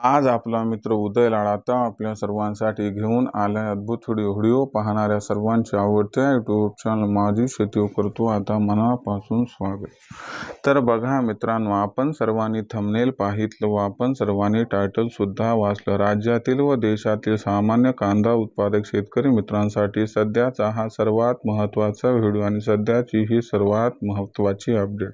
आज आपला मित्र उदय लाडाता आपल्या सर्वांसाठी घेऊन आलाय अद्भुत व्हिडिओ. व्हिडिओ पाहणाऱ्या सर्वांचे आवडत्या यूट्यूब चॅनल माझी शेती करतो. आता मनापासून स्वागत. तर बघा मित्रांनो आपण सर्वांनी थंबनेल पाहितलं व आपण सर्वांनी टायटल सुद्धा वाचलं. राज्यातील व देशातील सामान्य कांदा उत्पादक शेतकरी मित्रांसाठी सध्याचा हा सर्वात महत्त्वाचा व्हिडिओ आणि सध्याची ही सर्वात महत्त्वाची अपडेट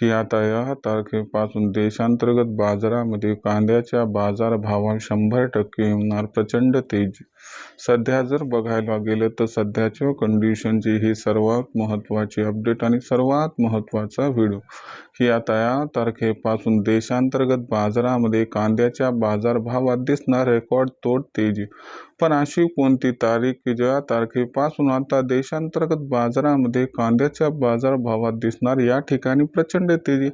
की आता या तारखेपासून देशांतर्गत बाजारामध्ये कांद्याच्या बाजारभावात शंभर टक्के होणार प्रचंड तेजी सध्या जर बघायला गेलं तर सध्याच्या कंडिशनची ही सर्वात महत्त्वाची अपडेट आणि सर्वात महत्त्वाचा व्हिडिओ ही आता या तारखेपासून देशांतर्गत बाजारामध्ये कांद्याच्या बाजारभावात दिसणार रेकॉर्ड तोड तेजी. पण अशी कोणती तारीख की ज्या तारखेपासून आता देशांतर्गत बाजारामध्ये कांद्याच्या बाजारभावात दिसणार या ठिकाणी प्रचंड तेजी?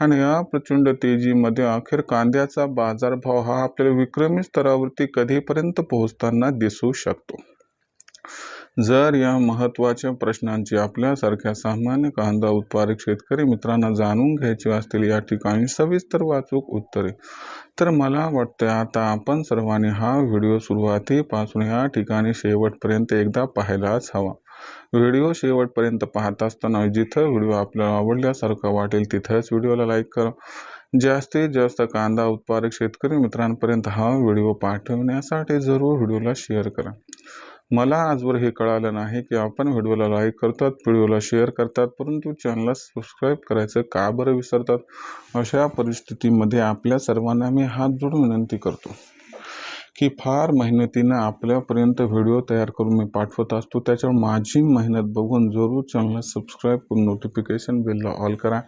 आणि या प्रचंड तेजीमध्ये अखेर कांद्याचा बाजारभाव हा आपल्याला विक्रमी स्तरावरती कधीपर्यंत पोहोचताना दिसू शकतो. जर या महत्त्वाच्या प्रश्नांची आपल्यासारख्या सामान्य कांदा उत्पादक शेतकरी मित्रांना जाणून घ्यायची असतील या ठिकाणी सविस्तर वाचूक उत्तरे. तर मला वाटतं आता आपण सर्वांनी हा व्हिडिओ सुरुवातीपासून या ठिकाणी शेवटपर्यंत एकदा पाहायलाच हवा. व्हिडिओ शेवटपर्यंत पाहत असताना जिथं व्हिडिओ आपल्याला आवडल्यासारखा वाटेल तिथंच व्हिडिओला लाईक करा. जास्तीत जास्त कांदा उत्पादक शेतकरी मित्रांपर्यंत हा व्हिडिओ पाठवण्यासाठी जरूर व्हिडिओला शेअर करा. मला आजवर हे कळालं नाही की आपण व्हिडिओला लाईक करतात व्हिडिओला शेअर करतात परंतु चॅनलला सबस्क्राईब करायचं का बरं विसरतात? अशा परिस्थितीमध्ये आपल्या सर्वांना मी हात जोडून विनंती करतो की फार मेहनतीनं आपल्यापर्यंत व्हिडिओ तयार करून मी पाठवत असतो. त्याच्यावर माझी मेहनत बघून जरूर चॅनलला सबस्क्राईब करून नोटिफिकेशन बिलला ऑल करा.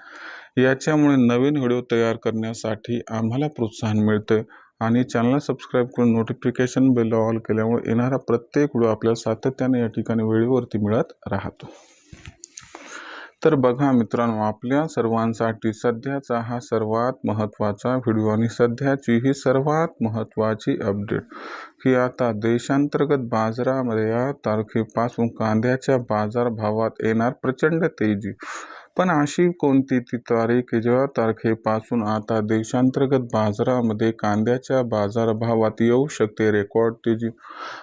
याच्यामुळे नवीन व्हिडिओ तयार करण्यासाठी आम्हाला प्रोत्साहन मिळतं आणि चॅनलला सबस्क्राईब करून नोटिफिकेशन बेल ऑल केल्यामुळे येणारा प्रत्येक व्हिडिओ आपल्याला सातत्याने या ठिकाणी वेळेवरती मिळत राहतो. तर बघा मित्रांनो आपल्या सर्वांसाठी सध्याचा हा सर्वात महत्त्वाचा व्हिडिओ आणि सध्याची ही सर्वात महत्त्वाची अपडेट की आता देशांतर्गत बाजारामध्ये या तारखेपासून कांद्याच्या बाजारभावात येणार प्रचंड तेजी. पण अशी कोणती ती तारीख की ज्या तारखेपासून आता देशांतर्गत बाजारामध्ये कांद्याच्या बाजारभावात येऊ शकते रेकॉर्ड तेजी.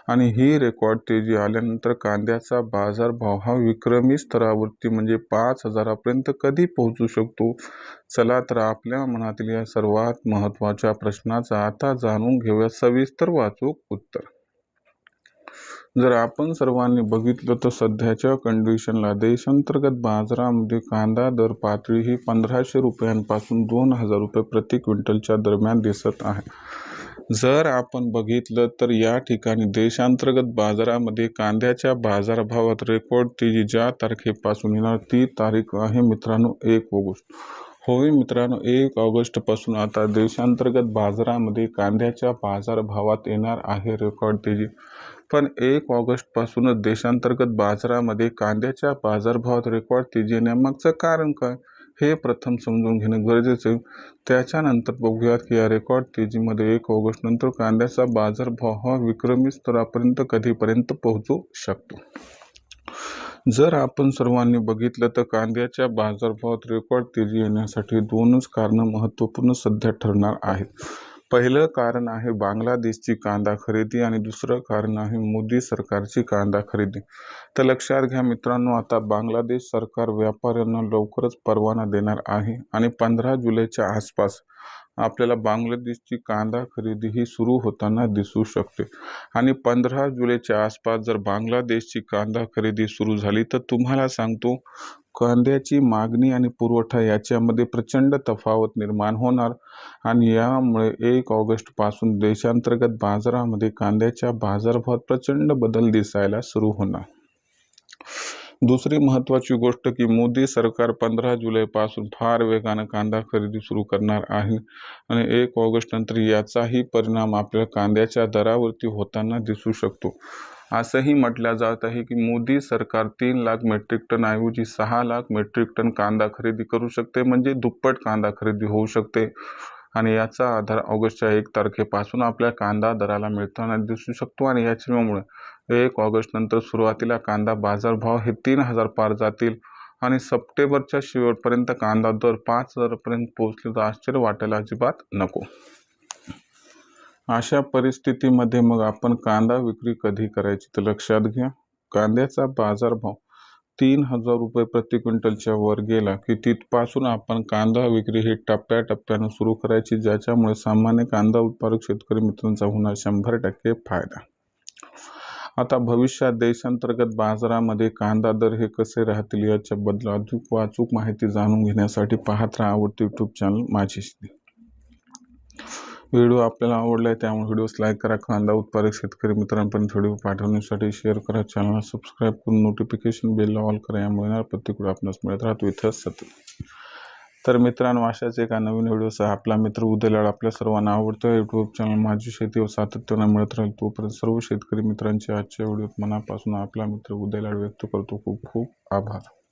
आणि ही रेकॉर्ड तेजी आल्यानंतर कांद्याचा बाजारभाव हा विक्रमी स्तरावरती म्हणजे पाच हजारापर्यंत कधी पोहोचू शकतो? चला तर आपल्या मनातील या सर्वात महत्त्वाच्या प्रश्नाचा आता जाणून घेऊया. सविस्तर वाचूक उत्तर. जर आपण सर्वांनी बघितलं तर सध्याच्या कंडिशनला देशांतर्गत बाजारामध्ये कांदा दर पातळी ही पंधराशे रुपयांपासून दोन हजार रुपये प्रति क्विंटलच्या दरम्यान दिसत आहे. जर आपण बघितलं तर या ठिकाणी देशांतर्गत बाजारामध्ये कांद्याच्या बाजारभावात रेकॉर्ड तेजी ज्या तारखेपासून येणार ती तारीख आहे मित्रांनो एक ऑगस्ट. होय मित्रांनो एक ऑगस्टपासून आता देशांतर्गत बाजारामध्ये कांद्याच्या बाजारभावात येणार आहे रेकॉर्ड तेजी. पण एक ऑगस्टपासूनच देशांतर्गत बाजारामध्ये कांद्याच्या बाजारभावात रेकॉर्ड तेजी येण्यामागचं कारण काय हे प्रथम समजून घेणं गरजेचं आहे. त्याच्यानंतर बघूयात की या रेकॉर्ड तेजीमध्ये एक ऑगस्टनंतर कांद्याचा बाजारभाव हा विक्रमी स्तरापर्यंत कधीपर्यंत पोहोचू शकतो? जर आपण सर्वांनी बघितलं तर कांद्याच्या बाजारभावात रेकॉर्ड तेजी येण्यासाठी दोनच कारणं महत्त्वपूर्ण सध्या ठरणार आहेत. पहिलं कारण आहे बांगलादेशची कांदा खरेदी आणि दुसरं कारण आहे मोदी सरकारची कांदा खरेदी. तर लक्षात घ्या मित्रांनो आता बांगलादेश सरकार व्यापाऱ्यांना लवकरच परवाना देणार आहे आणि पंधरा जुलैच्या आसपास आपल्याला बांगलादेशची कांदा खरेदी ही सुरू होताना दिसू शकते. आणि पंधरा जुलैच्या आसपास जर बांगलादेशची कांदा खरेदी सुरू झाली तर तुम्हाला सांगतो कांद्याची मागणी आणि पुरवठा याच्यामध्ये प्रचंड तफावत निर्माण होणार आणि यामुळे एक ऑगस्टपासून देशांतर्गत बाजारामध्ये कांद्याच्या बाजारभावात प्रचंड बदल दिसायला सुरू होणार. दुसरी महत्त्वाची गोष्ट की मोदी सरकार पंधरा जुलैपासून फार वेगानं कांदा खरेदी सुरू करणार आहे आणि एक ऑगस्ट नंतर याचाही परिणाम आपल्या कांद्याच्या दरावरती होताना दिसू शकतो. असंही म्हटलं जात आहे की मोदी सरकार तीन लाख मेट्रिक टन ऐवजी सहा लाख मेट्रिक टन कांदा खरेदी करू शकते म्हणजे दुप्पट कांदा खरेदी होऊ शकते. आणि याचा आधार ऑगस्टच्या एक तारखेपासून आपल्या कांदा दराला मिळताना दिसू शकतो. आणि याच्यामुळे एक ऑगस्टनंतर सुरुवातीला कांदा बाजारभाव हे तीन हजार पार जातील. आणि सप्टेंबरच्या शेवटपर्यंत कांदा दर पाच हजारपर्यंत पोहोचले तर आश्चर्य वाटायला अजिबात नको. अशा परिस्थितीमध्ये मग आपण कांदा विक्री कधी करायची तर लक्षात घ्या. कांद्याचा बाजारभाव तीन हजार रुपये प्रति क्विंटलच्या वर गेला की तिथपासून आपण कांदा विक्री ही टप्प्याटप्प्यानं सुरू करायची ज्याच्यामुळे सामान्य कांदा उत्पादक शेतकरी मित्रांचा होणार शंभर टक्के फायदा. आता भविष्यात देशांतर्गत बाजारामध्ये कांदा दर हे कसे राहतील याच्याबद्दल अधिक वाचूक माहिती जाणून घेण्यासाठी पाहत राहा आवडते यूट्यूब चॅनल माझी. शेती व्हिडिओ आपल्याला आवडला आहे त्यामुळे व्हिडिओस लाईक करा कांदा उत्पादक शेतकरी मित्रांपर्यंत व्हिडिओ पाठवण्यासाठी शेअर करा चॅनलला सबस्क्राईब करून नोटिफिकेशन बेलला ऑल करा यामुळे येणार प्रत्येक आपणास मिळत राहतो इथं सतत. तर मित्रांनो अशाच एका नवीन व्हिडिओसह आपला मित्र उदयलाड आपल्या सर्वांना आवडतो यूट्यूब चॅनल माझी शेती व सातत्यानं मिळत राहील. तोपर्यंत सर्व शेतकरी मित्रांचे आजच्या व्हिडिओत मनापासून आपला मित्र उदयलाड व्यक्त करतो. खूप खूप आभार.